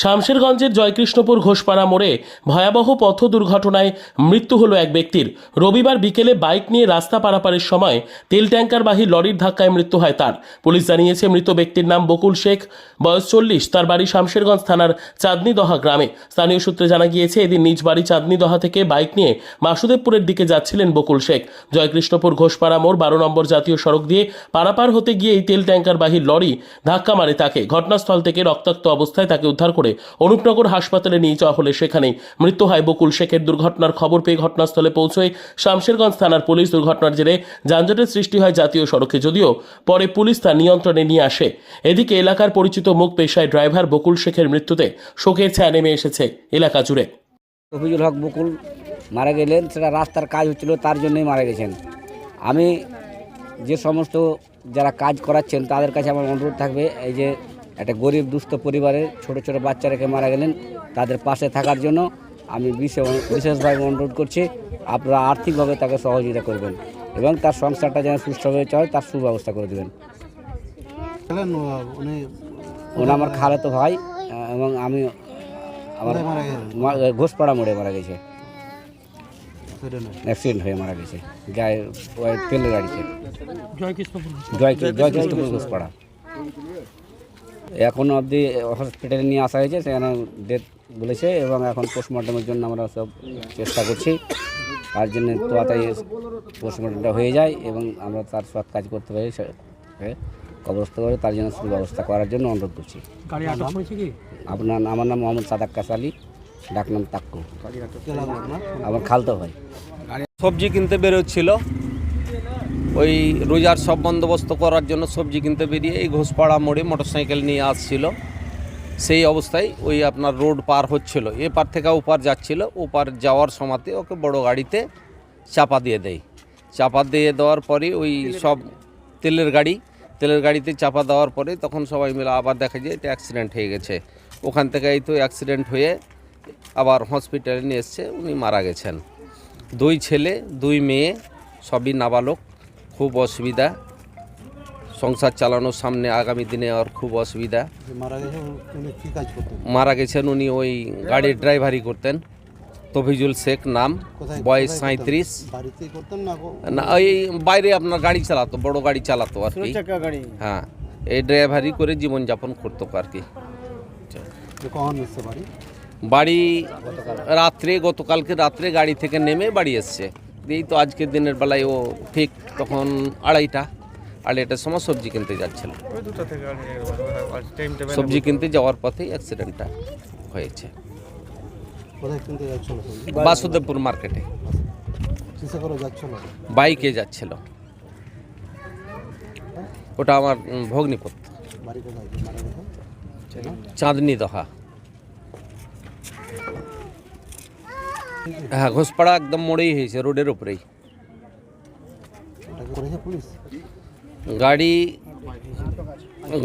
শামশেরগঞ্জের জয়কৃষ্ণপুর ঘোষপাড়া মোড়ে ভয়াবহ পথ দুর্ঘটনায় মৃত্যু হলো এক ব্যক্তির। রবিবার বিকেলে বাইক নিয়ে রাস্তা পারাপারের সময় তেল ট্যাঙ্কারবাহী লরির ধাক্কায় মৃত্যু হয় তার। পুলিশ জানিয়েছে, মৃত ব্যক্তির নাম বকুল শেখ, বয়স চল্লিশ, তার বাড়ি শামশেরগঞ্জ থানার চাঁদনিদহা গ্রামে। স্থানীয় সূত্রে জানা গিয়েছে, এদিন নিজ বাড়ি চাঁদনিদহা থেকে বাইক নিয়ে বাসুদেবপুরের দিকে যাচ্ছিলেন বকুল শেখ। জয়কৃষ্ণপুর ঘোষপাড়া মোড় বারো নম্বর জাতীয় সড়ক দিয়ে পারাপার হতে গিয়ে এই তেল ট্যাঙ্কারবাহী লরি ধাক্কা মারে তাকে। ঘটনাস্থল থেকে রক্তাক্ত অবস্থায় তাকে উদ্ধার করে অনুপনগর হাসপাতালে নিয়ে যাওয়া হলে সেখানেই মৃত্যু হয় বকুল শেখের দুর্ঘটনার খবর পেয়ে ঘটনাস্থলে পৌঁছয় শামশেরগঞ্জ থানার পুলিশ দুর্ঘটনার জেরে যানজটের সৃষ্টি হয় জাতীয় সড়কে, যদিও পরে পুলিশ তা নিয়ন্ত্রণে নিয়ে আসে। এদিকে এলাকার পরিচিত মুখ পেশায় ড্রাইভার বকুল শেখের মৃত্যুতে শোকের ছায়া নেমে এসেছে এলাকা জুড়ে। রফিজুল হক বকুল মারা গেলেন, সেটা রাস্তার কাজ হচ্ছিল, তার জন্যই মারা গেছেন। আমি যে সমস্ত যারা কাজ করাচ্ছেন, তাদের কাছে আমার অনুরোধ থাকবে, এই যে একটা গরিব দুস্থ পরিবারের ছোট ছোট বাচ্চা রেখে মারা গেলেন। তাদের পাশে থাকার জন্য আমি বিশেষ- বিশেষভাবে অনুরোধ করছি আপনারা আর্থিকভাবে তাকে সহযোগিতা করবেন এবং তার সংসারটা যেন সুস্থভাবে চলে তার সুব্যবস্থা করে দেবেন। উনি আমার খালাতো ভাই এবং আমি আমার ঘোষপাড়া মোড়ে মারা গেছে। অ্যাক্সিডেন্টে? হয়ে। মারা গেছে গায়ে তেলের গাড়িতে। জয় জয়কৃষ্ণপুর ঘোষপাড়া। এখন অবধি হসপিটালে নিয়ে আসা হয়েছে সেখানে ডেথ বলেছে এবং এখন পোস্টমর্টমের জন্য আমরা সব চেষ্টা করছি। তার জন্য তোয়াতাই পোস্টমর্টমটা হয়ে যায় এবং আমরা তার সৎ কাজ করতে পারি সে- কবরস্থ করে তার জন্য সুব্যবস্থা করার জন্য অনুরোধ করছি। আপনার আমার নাম মোহাম্মদ সাদাক কাসালি ডাকনাম তাক্কু। আমার খালতো ভাই। সবজি কিনতে বেরোচ্ছিল। ওই রোজার সব বন্দোবস্ত করার জন্য সবজি কিনতে বেরিয়ে এই ঘোষপাড়া মোড়ে মোটরসাইকেল নিয়ে আসছিল। সেই অবস্থায় ওই আপনার রোড পার হচ্ছিল। এপার থেকে ওপার যাচ্ছিল। ওপার যাওয়ার সময়তে ওকে বড় গাড়িতে চাপা দিয়ে দেয়। চাপা দিয়ে দেওয়ার পরে ওই সব তেলের গাড়ি তেলের গাড়িতে চাপা দেওয়ার পরে তখন সবাই মিলে আবার দেখা যায় এটা অ্যাক্সিডেন্ট হয়ে গেছে। ওখান থেকে এই তো অ্যাক্সিডেন্ট হয়ে আবার হসপিটালে নিয়ে এসছে উনি মারা গেছেন। দুই ছেলে দুই মেয়ে সবই নাবালক। খুব অসুবিধা। সংসার চালানোর সামনে আগামী দিনে আর খুব অসুবিধা। মারা গেছে উ- উনি কি কাজ করতেন? মারা গেছেন উনি ওই গাড়ির ড্রাইভারি করতেন। তফিজুল শেখ নাম বয়স সাঁত্রিশ না ওই বাইরে আপনার গাড়ি চালাতো বড় গাড়ি চালাতো আর কি। হ্যাঁ এই ড্রাইভারি করে জীবনযাপন করতো আর কি। বাড়ি রাত্রে গতকালকে রাত্রে গাড়ি থেকে নেমে বাড়ি এসছে। এই তো আজকের দিনের বেলায় ও ঠিক তখন আড়াইটা আড়াইটার সময় সবজি কিনতে যাচ্ছিল। সবজি কিনতে যাওয়ার পথেই অ্যাক্সিডেন্টটা হয়েছে? বাসুদেবপুর মার্কেটে কিসে করে যাচ্ছিল? বাইকে যাচ্ছিল। ওটা আমার মারা চাঁদনি দহা। হ্যাঁ ঘোষপাড়া একদম মোড়েই হয়েছে রোডের উপরেই। গাড়ি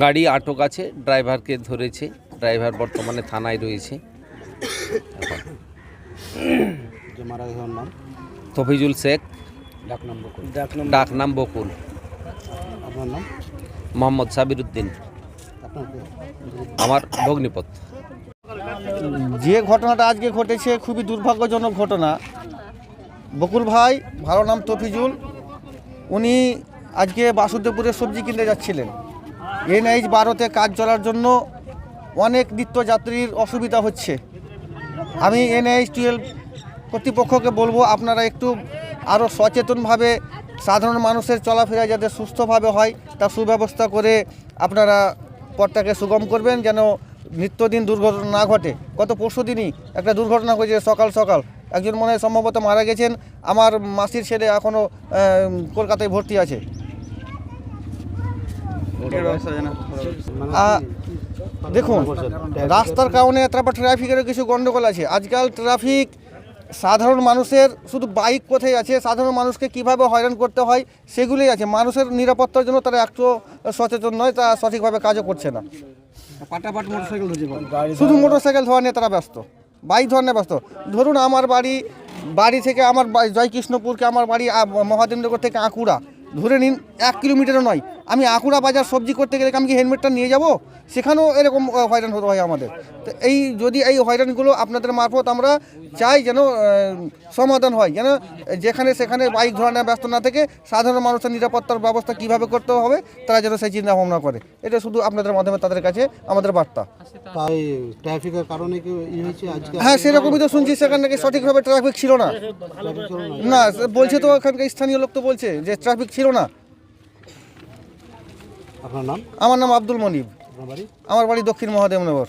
গাড়ি আটক আছে ড্রাইভারকে ধরেছে ড্রাইভার বর্তমানে থানায় রয়েছে। তফিজুল শেখ ডাকনাম বকুল ডাক নাম বকুল। মোহাম্মদ সাবিরুদ্দিন আপনার কে? আমার ভগ্নিপত যে ঘটনাটা আজকে ঘটেছে খুবই দুর্ভাগ্যজনক ঘটনা। বকুল ভাই, ভালো নাম তফিজুল, উনি আজকে বাসুদেবপুরে সবজি কিনতে যাচ্ছিলেন। এনএইচ বারোতে কাজ চলার জন্য অনেক নিত্যযাত্রীর অসুবিধা হচ্ছে। আমি এনএইচ টুয়েলভ কর্তৃপক্ষকে বলব, আপনারা একটু আরও সচেতনভাবে সাধারণ মানুষের চলাফেরা যাতে সুস্থভাবে হয়, তার সুব্যবস্থা করে আপনারা পথটাকে সুগম করবেন, যেন নিত্যদিন দুর্ঘটনা না ঘটে, গত পরশু দিনই একটা দুর্ঘটনা হয়েছে সকাল সকাল। একজন মনে সম্ভবত মারা গেছেন, আমার মাসির ছেলে এখনও কলকাতায় ভর্তি আছে। দেখুন, রাস্তার কারণে তারপর ট্রাফিকেরও কিছু গণ্ডগোল আছে। আজকাল ট্রাফিক সাধারণ মানুষের, শুধু বাইক কোথায় আছে, সাধারণ মানুষকে কীভাবে হয়রান করতে হয় সেগুলোই আছে। মানুষের নিরাপত্তার জন্য তারা একটু সচেতন নয় তা সঠিকভাবে কাজও করছে না। শুধু মোটরসাইকেল ধোয়া নিয়ে তারা ব্যস্ত। বাইক ধোয়া নিয়ে ব্যস্ত। ধরুন আমার বাড়ি বাড়ি থেকে আমার জয়কৃষ্ণপুরকে আমার বাড়ি মহাদেবনগর থেকে আঁকুড়া। ধরে নিন এক কিলোমিটারও নয়। আমি আঁকুড়া বাজার সবজি করতে গেলে আমি কি হেলমেটটা নিয়ে যাব? সেখানেও এরকম হয়রান হতে হয় আমাদের। তো এই যদি এই হয়রানগুলো আপনাদের মারফত আমরা চাই যেন সমাধান হয়। যেন যেখানে সেখানে বাইক ধরানো ব্যস্ত না থেকে সাধারণ মানুষের নিরাপত্তার ব্যবস্থা কীভাবে করতে হবে তারা যেন সেই চিন্তা ভাবনা করে। এটা শুধু আপনাদের মাধ্যমে তাদের কাছে আমাদের বার্তা। ট্রাফিকের কারণে হ্যাঁ সেরকমই তো শুনছি সেখানে নাকি সঠিকভাবে ট্রাফিক ছিল না। ট্রাফিক ছিল না। না বলছে তো ওখানকার স্থানীয় লোক তো বলছে যে ট্রাফিক ছিল না। আপনার নাম? আমার নাম আব্দুল মনিব। আমার বাড়ি দক্ষিণ মহাদেবনগর।